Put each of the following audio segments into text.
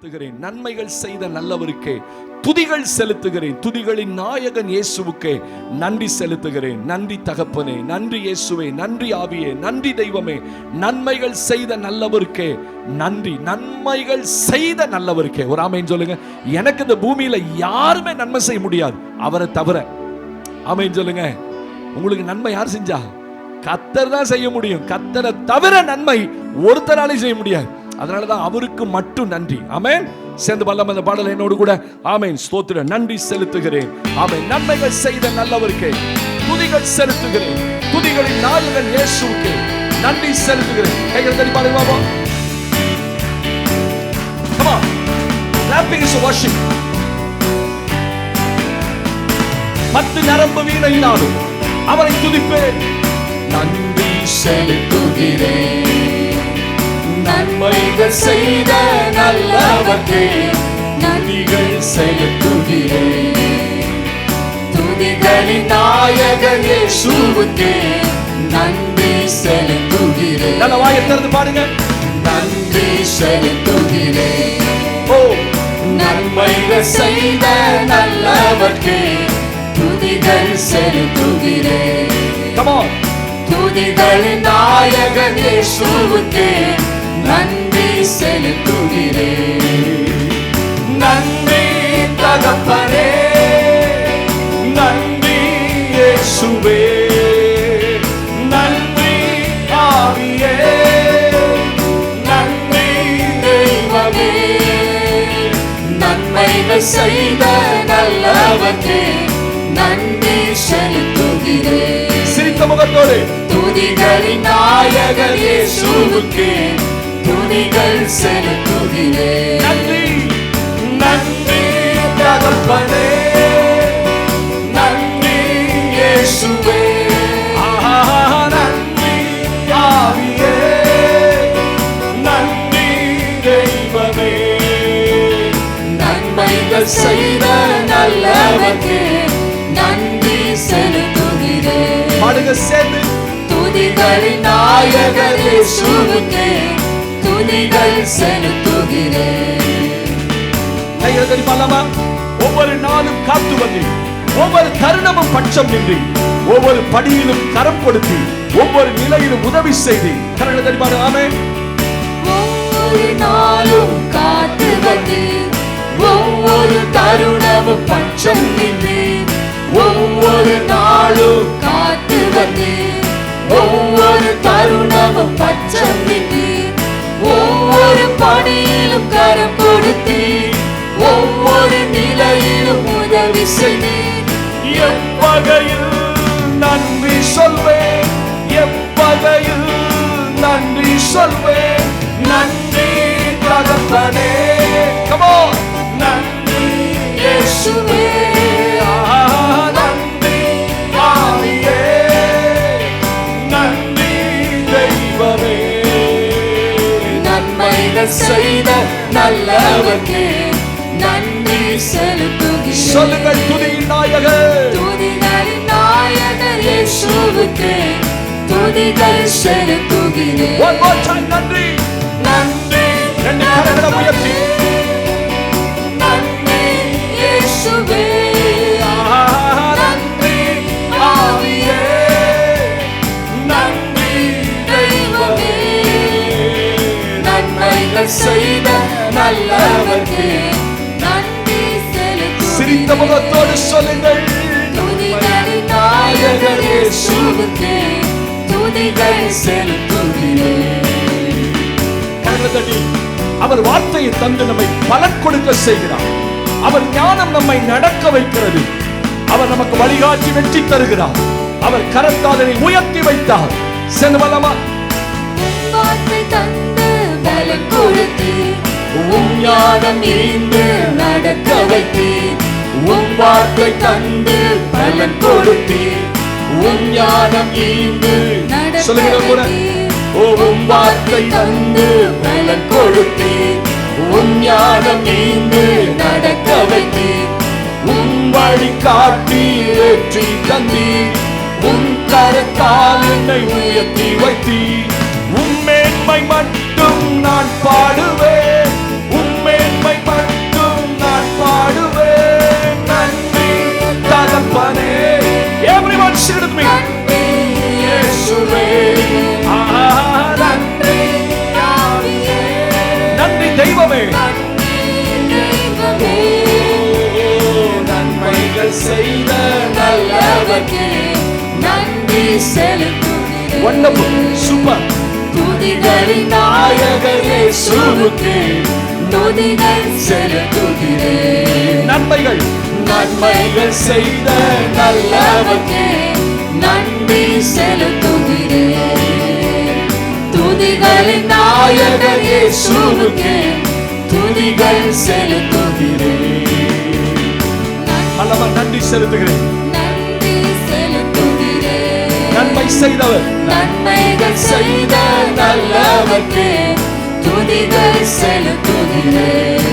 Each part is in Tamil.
செலுத்துகிறேன். நன்மைகள் செய்த நல்லவருக்கே துதிகள் செலுத்துகிறேன். துதிகளின் நாயகன் இயேசுவுக்கே நன்றி செலுத்துகிறேன். நன்றி தகப்பனே நன்றி இயேசுவே நன்றி ஆவியே நன்றி தெய்வமே. நன்மைகள் செய்த நல்லவருக்கே நன்றி. நன்மைகள் செய்த நல்லவருக்கே. ஒரு ஆமைன்னு சொல்லுங்க. எனக்கு இந்த பூமியில யாருமே நன்மை செய்ய முடியாது. அவரை தவிர. ஆமைன்னு சொல்லுங்க. உங்களுக்கு நன்மை யார் செஞ்சா? கத்தர் தான் செய்ய முடியும். கத்தரை தவிர நன்மை ஒருத்தராலையும் செய்ய முடியாது. அதனால தான் அவருக்கு மட்டும் நன்றி. ஆமேன். சேர்ந்து பல்லம் அந்த பாடல் என்னோடு கூட. ஆமேன். ஸ்தோத்திர நன்றி செலுத்துகிறேன். ஆமேன். நன்மைகள் செய்த நல்லவருக்கே. துதிகள் செலுத்துகிறேன். துதிகளின் நாயகன் இயேசுக்கு நன்றி செலுத்துகிறேன். கைகள் தடி பாருங்க Baba. Come on. Clapping is a worship. பத்து நரம்பு வீணையினாலும் அவரை துதிப்பேன். நன்றி செலுத்துகிறேன். நன்மைகள் செய்த நல்லவர்க்கே நன்றிகள் செலுத்துகிறேன் துதிகளின் நாயகன் இயேசுவுக்கே நன்றி செலுத்துகிறேன் நல்ல வாயை திறந்து பாருங்க நன்றி செலுத்துகிறேன் ஓ. நன்மைகள் செய்த நல்லவர்க்கே துதிகள் செலுத்துகிறேன் on. துதிகளின் நாயகன் இயேசுவுக்கே நன்றி செலுத்துகிறேன் நன்றி தகப்பனே. நன்றி இயேசுவே. நன்றி ஆவியே. நன்றி தெய்வமே. நன்மைகள் செய்த நல்லவர்க்கே நன்றி செலுத்துகிறேன் சிரித்த முகத்தோடு. துதிகளின் நாயகர் இயேசுவுக்கே. துதிகள் செலுத்துகிறேன் நன்றி. நன்றி தகப்பனே. நன்றி இயேசுவே. நன்றி ஆவியே. நன்றி தெய்வமே. நன்மைகள் செய்த நல்லவர்க்கே நன்றி செலுத்துகிறேன் பாடுங்க சேர்ந்து. துதிகளின் நாயகர் இயேசுவுக்கே துதிகள் செலுத்துகிறேன். கைகளை பாடலாமா ஒவ்வொரு நாளும் காத்து வந்தீர் ஒவ்வொரு தருணமும் பட்சம் நின்றி ஒவ்வொரு படியிலும் கரம் கொடுத்தி ஒவ்வொரு நிலையிலும் உதவி செய்தி கரங்களை பாடு ஆமென். ஒவ்வொரு நாளும் காத்து வந்து ஒவ்வொரு தருணமும் பட்சம் நின்று ஒவ்வொரு நாளும் காத்து வந்து ஒவ்வொரு தருணமும் பட்சம் உதவி செய்தேன் எப்பகையில் நன்றி சொல்வேன் எப்பகையில் நன்றி சொல்வேன். நன்றி தகப்பனே. கமோ நன்றி இயேசுவே. செய்த நல்லவர்க்கே. துதிகள் செலுத்துகிறேன். One more time, நன்றி. நன்றி. ரெண்டு கரங்களை உயர்த்தி நன்றி இயேசுவே. நன்றி ஆவியே. நன்றி தெய்வமே. நன்மைகள் செய்த நல்லவர்க்கே. நன்றி சிரித்த செலுத்துகிறேன் முகத்தோடு சொல்லுங்கள். துதிகளின் நாயகர் இயேசுவுக்கே. துதிகள் செலுத்துகிறேன் அவர் வார்த்தையை தந்து நம்மை பலன் கொடுக்க செய்கிறார். அவர் ஞானம் நம்மை நடக்க வைக்கிறது. அவர் நமக்கு வழிகாட்டி வெற்றி தருகிறார். அவர் கரத்தாதனை உயர்த்தி வைத்தார். செல்வலமா உம் நடக்க வைத்தீர். உம் வார்த்தை தந்து பலன் கொடுத்தீர். உம் ஞானம் ஈந்து நடக்க கூட. உம் வார்த்தை தந்து பலன் கொடுத்தீர் உம் ஞானம் ஈந்து நடக்க வைத்தீர். உம் வழி காட்டி ஏற்றி தந்தீர். உம் கரத்தால் என்னை உயர்த்தி வைத்தீர். உம் மேன்மை மட்டும் நான் பாடுவேன். நல்லவர்க்கே நன்றி செலுத்துகிறேன். வண்டர்ஃபுல் சூப்பர் துதிகளின் நாயகர் இயேசுவுக்கே துதிகள் செலுத்துகிறேன். நன்மைகள். நன்மைகள் செய்த நல்லவர்க்கே நன்றி செலுத்துகிறேன். துதிகளின் நாயகர் இயேசுவுக்கே துதிகள் செலுத்துகிறேன். அல்லவா நன்றி செலுத்துகிறேன். நன்மை செய்தவர். நன்மைகள் செய்த நல்லவர்க்கே துதிகள் செலுத்துகிறேன்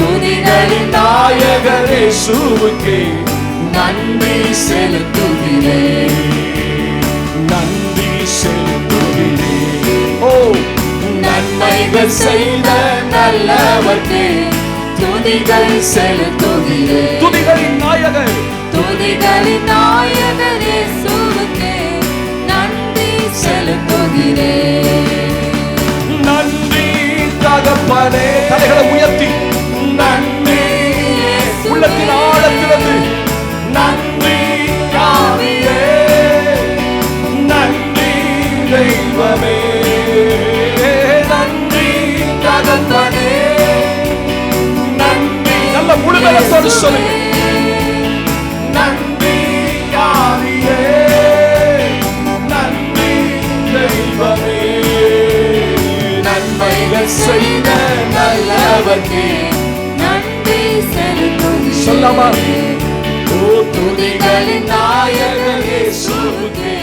துதிகளின் நாயகர் இயேசுவுக்கே நன்றி செலுத்துகிறேன் நன்றி செலுத்துகிறேன் ஓ நன்மைகள் செய்த நல்லவர்க்கே துதிகள் செலுத்துகிறேன் துதிகளின் நாயகர் துதிகளின் நாயகர் இயேசுவுக்கே நன்றி செலுத்துகிறேன் நன்றி தகப்பனே. தலைகளை சொல்லுங்க. நன்றி யாரியே நன்றி தெய்வமே. நன்மைகள் செய்த சொல்லாமா? ஓ துணிகளின் நாயகனே சுகே